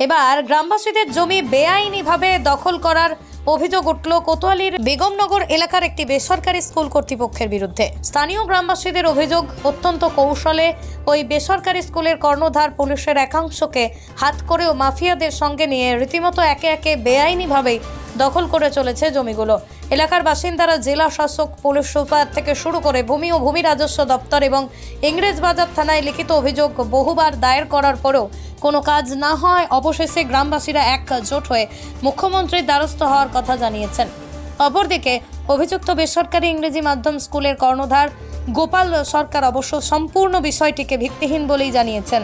এবার গ্রামবাসীদের জমি বেআইনিভাবে দখল করার অভিযোগ উঠল কোতোয়ালির বেগমনগর এলাকার একটি বেসরকারি স্কুল কর্তৃপক্ষের বিরুদ্ধে। স্থানীয় গ্রামবাসীদের অভিযোগ অত্যন্ত কৌশলে ওই বেসরকারি স্কুলের কর্ণধার পুলিশের একাংশকে হাত করেও মাফিয়াদের সঙ্গে নিয়ে রীতিমতো একে একে বেআইনিভাবেই দখল করে চলেছে জমিগুলো। এলাকার বাসিন্দারা জেলা শাসক, পুলিশ সুপার থেকে শুরু করে ভূমি ও ভূমি রাজস্ব দপ্তর এবং ইংরেজবাজার থানায় লিখিত অভিযোগ বহুবার দায়ের করার পরেও কোনো কাজ না হয়। অবশেষে গ্রামবাসীরা একজোট হয়ে মুখ্যমন্ত্রীর দ্বারস্থ হওয়ার কথা জানিয়েছেন। অপরদিকে অভিযুক্ত বেসরকারি ইংরেজি মাধ্যম স্কুলের কর্ণধার গোপাল সরকার অবশ্য সম্পূর্ণ বিষয়টিকে ভিত্তিহীন বলেই জানিয়েছেন।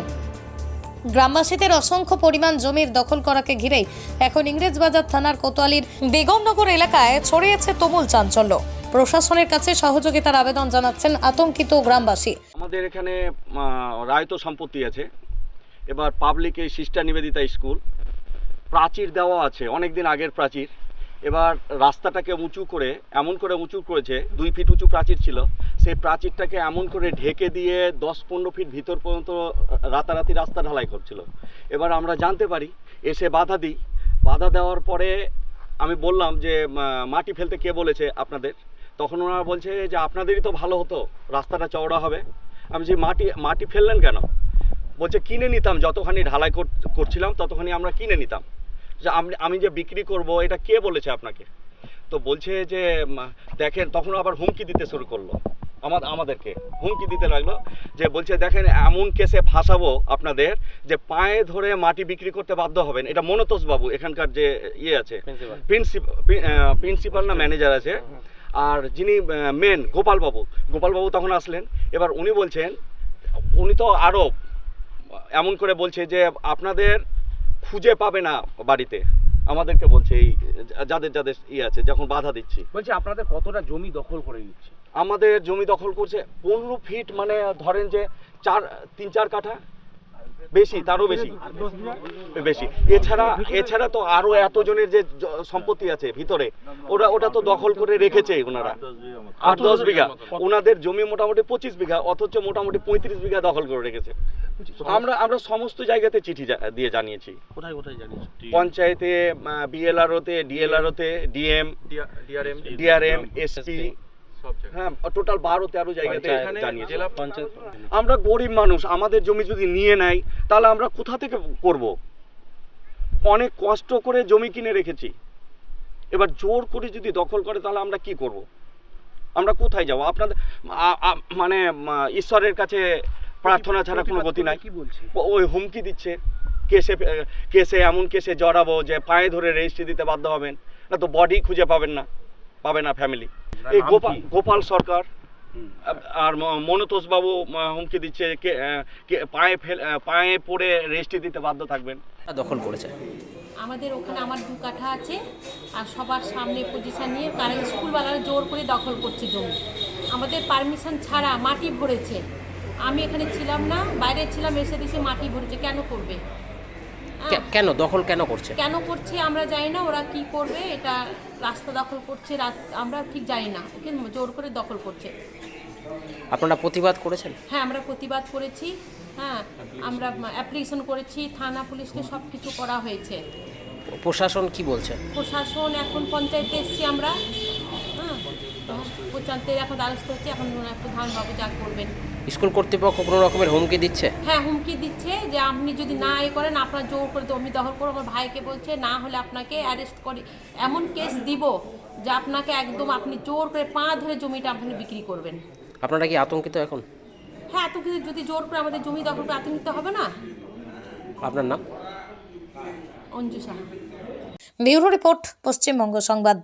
গ্রামবাসীদের অসংখ্য পরিমাণ জমির দখল করাকে ঘিরেই এখন ইংরেজবাজার থানার কোতোয়ালির বেগমনগর এলাকায় ছড়িয়েছে তুমুল চাঞ্চল্য। প্রশাসনের কাছে সহযোগিতার আবেদন জানাচ্ছেন আতঙ্কিত গ্রামবাসী। আমাদের এখানে রায় রায়ত সম্পত্তি আছে। এবার পাবলিকে সিস্টার নিবেদিতা স্কুল। প্রাচীর দেওয়া আছে অনেক দিন আগের প্রাচীর। এবার রাস্তাটাকে উঁচু করে, এমন করে উঁচু করেছে, দুই ফিট উঁচু প্রাচীর ছিল। সেই প্রাচীরটাকে এমন করে ঢেকে দিয়ে দশ পনেরো ফিট ভিতর পর্যন্ত রাতারাতি রাস্তা ঢালাই করছিল। এবার আমরা জানতে পারি, এসে বাধা দিই। বাধা দেওয়ার পরে আমি বললাম যে মাটি ফেলতে কে বলেছে আপনাদের? তখন ওনারা বলছে যে, আপনাদেরই তো ভালো হতো, রাস্তাটা চওড়া হবে। আমি যে মাটি মাটি ফেললেন কেন? বলছে, কিনে নিতাম, যতখানি ঢালাই কর- করছিলাম, ততখানি আমরা কিনে নিতাম। যে আমি আমি যে বিক্রি করব এটা কে বলেছে আপনাকে? তো বলছে যে দেখেন তখন আবার হুমকি দিতে শুরু করল আমাদের আমাদেরকে। হুমকি দিতে লাগল যে বলছে দেখেন এমন কেসে ফাঁসাবো আপনাদের যে পায়ে ধরে মাটি বিক্রি করতে বাধ্য হবেন। এটা মনতোষ বাবু এখানকার যে ইয়ে আছে। প্রিন্সিপাল না ম্যানেজার আছে। আর যিনি মেন গোপালবাবু গোপালবাবু তখন আসলেন। এবার উনি বলছেন উনি তো আরও এমন করে বলছে যে আপনাদের খুঁজে পাবে না বাড়িতে। আমাদেরকে বলছে এই যাদের যাদের ই আছে যখন বাধা দিচ্ছি। বলছি আপনাদের কতটা জমি দখল করে নিচ্ছে? আমাদের জমি দখল করছে পনেরো ফিট মানে ধরেন যে চার তিন চার কাঠা। বেশি তারও বেশি। বেশি। এছাড়া এছাড়া তো আরও এতজনের যে সম্পত্তি আছে ভিতরে ওরা ওটা তো দখল করে রেখেছে ওনারা। আট দশ বিঘা ওনাদের জমি মোটামুটি পঁচিশ বিঘা অথচ মোটামুটি পঁয়ত্রিশ বিঘা দখল করে রেখেছে। আমরা আমরা সমস্ত জায়গাতে চিঠি দিয়ে জানিয়েছি। কোথায় কোথায় জানিস পঞ্চায়েতে বিএলআরওতে ডিএলআরওতে ডিএম ডিআরএম ডিআরএম এসপি হ্যাঁ টোটাল বারো তেরো জায়গাতে জেলা পঞ্চায়েত আমরা গরিব মানুষ আমাদের জমি যদি নিয়ে নেয় তাহলে আমরা কোথা থেকে করব? অনেক কষ্ট করে জমি কিনে রেখেছি। এবার জোর করে যদি দখল করে তাহলে আমরা কি করব? আমরা কোথায় যাব? আপনাদের মানে ঈশ্বরের কাছে প্রার্থনা ছাড়া কোনো গতি নাই। কি বলছে? ওই হুমকি দিচ্ছে। কেসে কেসে এমন কেসে জড়াবো যে পায়ে ধরে রেজিস্ট্রি দিতে বাধ্য হবেন। না তো বডি খুঁজে পাবেন না পাবে না ফ্যামিলি এই গোপাল গোপাল সরকার। আর ম- মনতোষ বাবু হুমকি দিচ্ছে কে কে পায়ে ফেল পায়ে পড়ে রেজিস্ট্রি দিতে বাধ্য থাকবেন। দখল করেছে। আমাদের ওখানে আমার দু কাঠা আছে আর সবার সামনে পজিশন নিয়ে কারণ স্কুলওয়ালারা জোর করে দখল করছে জমি। আমাদের পারমিশন ছাড়া মাটি ভরেছে। আমি এখানে ছিলাম না বাইরে ছিলাম এসে দিছে মাটি ভরেছে কেন করবে? কেন? দখল কেন করছে? কেন করছে আমরা জানি না ওরা কি করবে এটা রাস্তা দখল করছে আমরা ঠিক জানি না ওকে জোর করে দখল করছে। আপনারা প্রতিবাদ করেছেন? হ্যাঁ আমরা প্রতিবাদ করেছি হ্যাঁ আমরা অ্যাপ্লিকেশন করেছি থানা পুলিশকে সব কিছু করা হয়েছে। প্রশাসন কি বলছে? প্রশাসন এখন পঞ্চায়েতে এসছি আমরা হ্যাঁ পঞ্চায়েতে এখন দ্বারস্থ হচ্ছে এখন প্রধানবাবু যা করবেন। স্কুল কর্তৃপক্ষ কোনো রকমের হুমকি দিচ্ছে? হ্যাঁ হুমকি দিচ্ছে যে আপনি যদি না এ করেন আপনার জোর করে জমি দখল করো আমার ভাইকে বলছে না হলে আপনাকে অ্যারেস্ট করি। এমন কেস দিব যে আপনাকে একদম আপনি জোর করে পা ধরে জমিটা আপনি বিক্রি করবেন। আপনারা কি আতঙ্কিত এখন? হ্যাঁ কিছু যদি জোর করে আমাদের জমি দখল করে আতঙ্কিত হবে না? আপনার নাম? Anju Saha. Bureau report Paschimbanga Sangbad.